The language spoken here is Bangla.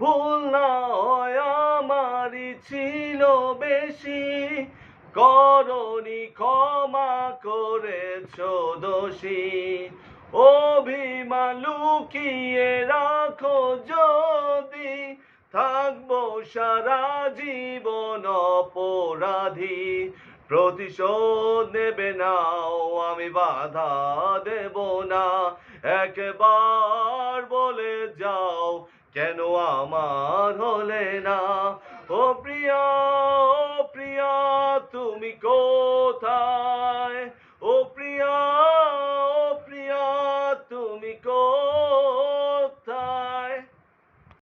ভুল না হয় আমারই ছিল বেশি। করণি ক্ষমা করেছ দোষী। অভিমান লুকিয়ে রাখো যদি। থাকব সারা জীবন অপরাধী। প্রতিশোধ নেবে নাও, আমি বাধা দেব না। একবার বলে যাও কেন আমার হলে না? ও প্রিয়া ও প্রিয়া তুমি কোথায়?